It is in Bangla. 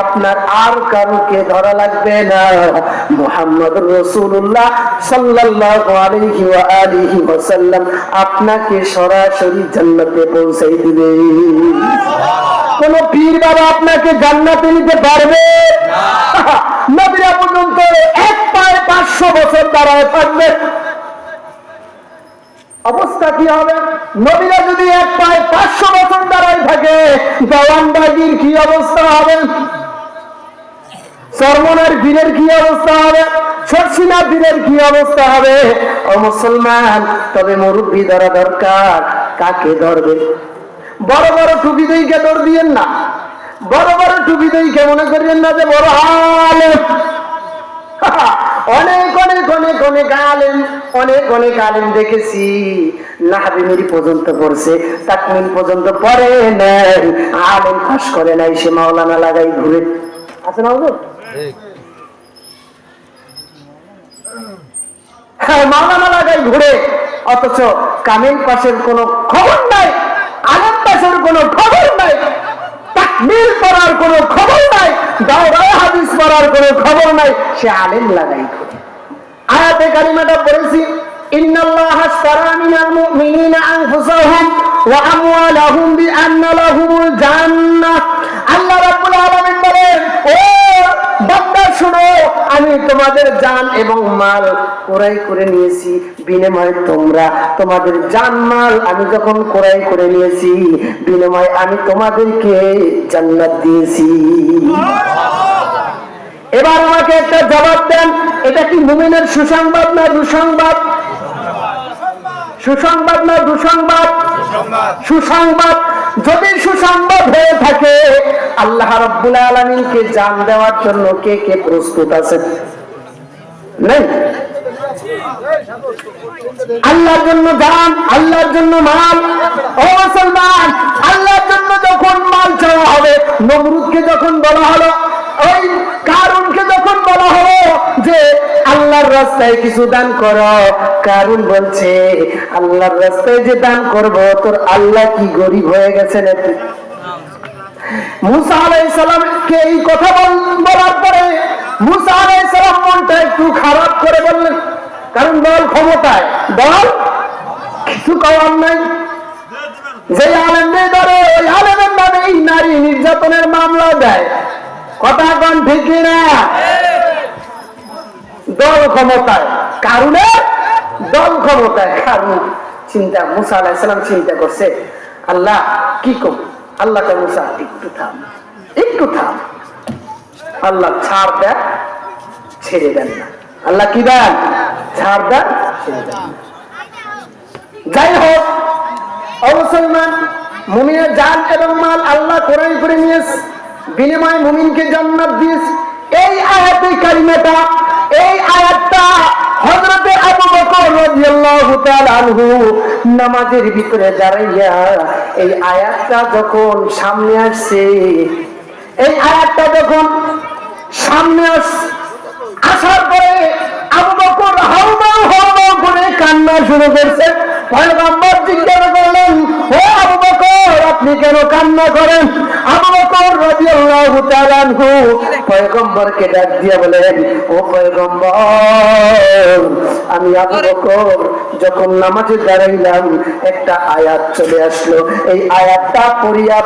আপনার আর কারোকে ধরা লাগবে না। মুহাম্মদ রসুল্লাহ ওয়া আলিহি ওয়াসাল্লাম আপনাকে সরাসরি জান্নাতে পৌঁছাই দিবে। কোন পীর বাবা আপনাকে জান্নাতে নিতে পারবে? নবীরা পর্যন্ত এক পায়ে পাঁচশো বছর দাঁড়ায় থাকবে। অবস্থা কি হবে? নবীরা যদি এক পায়ে পাঁচশো বছর দাঁড়ায় থাকে দেওয়ানবাগির কি অবস্থা হবে? চরমনার বীরের কি অবস্থা হবে? শর্ষিনা বীরের কি অবস্থা হবে? ও মুসলমান, তবে মুরব্বী ধরা দরকার। কাকে ধরবে? বড় বড় টুপি দইকে দৌড় দিয়েন না? বড় বড় টুপি দইকে মনে করিয়েন না যে বড় আলেম? অনেক অনেক অনেক অনেক আলেম, অনেক অনেক আলেম দেখেছি। নাহাবিমিরি পর্যন্ত পড়ছে, তাকমিল পর্যন্ত পড়ে নাই আলেম ফাঁস করে নাই সে মাওলানা লাগাই ঘুরে। আছে না হ্যাঁ মাওলানা ঘুরে। অথচ পাশের কোনো খবর নাই আলেম পাশের খবর নাই খবর নাই হাদিস খবর নাই, সে আলেম লাগাই আয়াতে কালিমাটা আল্লাহ রাব্বুল আলামিন বলেন ও বান্দা শুনো আমি তোমাদের জান এবং মাল ক্রয় করে নিয়েছি। বিনিময়ে তোমরা তোমাদের জান মাল আমি যখন ক্রয় করে নিয়েছি বিনিময়ে আমি তোমাদেরকে জান্নাত দিয়েছি। এবার আমাকে একটা জবাব দেন এটা কি মুমিনের সুসংবাদ না দুঃসংবাদ? সুসংবাদ না দুঃসংবাদ? সুসংবাদ। যদি সুসংবাদ হয়ে থাকে আল্লাহ রব্বুল আলমিনকে জান দেওয়ার জন্য কে কে প্রস্তুত আছে নেই আল্লাহর জন্য জান, আল্লাহর জন্য মাল। ও মুসলমান, আল্লাহর জন্য যখন মাল চাওয়া হবে, নমরুদকে যখন বলা হলো, ওই কারুনকে যখন বলা হলো যে, আল্লাহর রাস্তায় কিছু দান করো। কারুন বলছে, আল্লাহর রাস্তায় যে দান করব, তোর আল্লাহ কি গরিব হয়ে গেছে নাকি? মুসা আলাইহিস সালামকে এই কথা বলার পরে একটু খারাপ করে বললেন, কারণ দল ক্ষমতায়। দল? কিছু করার নাই। যে আলেম ধরে ওই আলেমের নামে এই নারী নির্যাতনের মামলা দেয়। কথা কন ঠিক না দল ক্ষমতায়। কারণে? দল ক্ষমতায়। কারণ? চিন্তা, মুসা আলাইসালাম চিন্তা করছে। আল্লাহ, কি কম আল্লাহ মুসা, একটু থাম একটু থাম। আল্লাহ ছাড় দেন। ছেড়ে দেন না। আল্লাহ কি দেন? ছাড় দেন। যাই হোক, ও মুসলমান, মুমিনের জান এবং মাল আল্লাহ কোরআন করে নিয়েছে। বিনিময়ে মুমিনকে জান্নাত দিয়েছে। এই আয়াতে কালিমাটা এই আয়াতটা হযরতে আবু বকর রাদিয়াল্লাহু তাআলা আনহু নামাজের ভিতরে দাঁড়াইয়া এই আয়াতটা যখন সামনে আসছে, এই আয়াতটা যখন সামনে আস- আসার পরে আবু বকর হাউমাউ হাউমাউ করে কান্না শুরু করছে। পয়গম্বর জিজ্ঞাসা করলেন ও আবু বকর আপনি কেন কান্না করেন? আবু বকর রাদিয়াল্লাহু তাআলা আনহু পয়গম্বরকে ডাক দিয়ে বলেন ও পয়গম্বর আমি আবু বকর যখন নামাজে দাঁড়াইলাম একটা আয়াত চলে আসলো। এই আয়াতটা পড়িয়া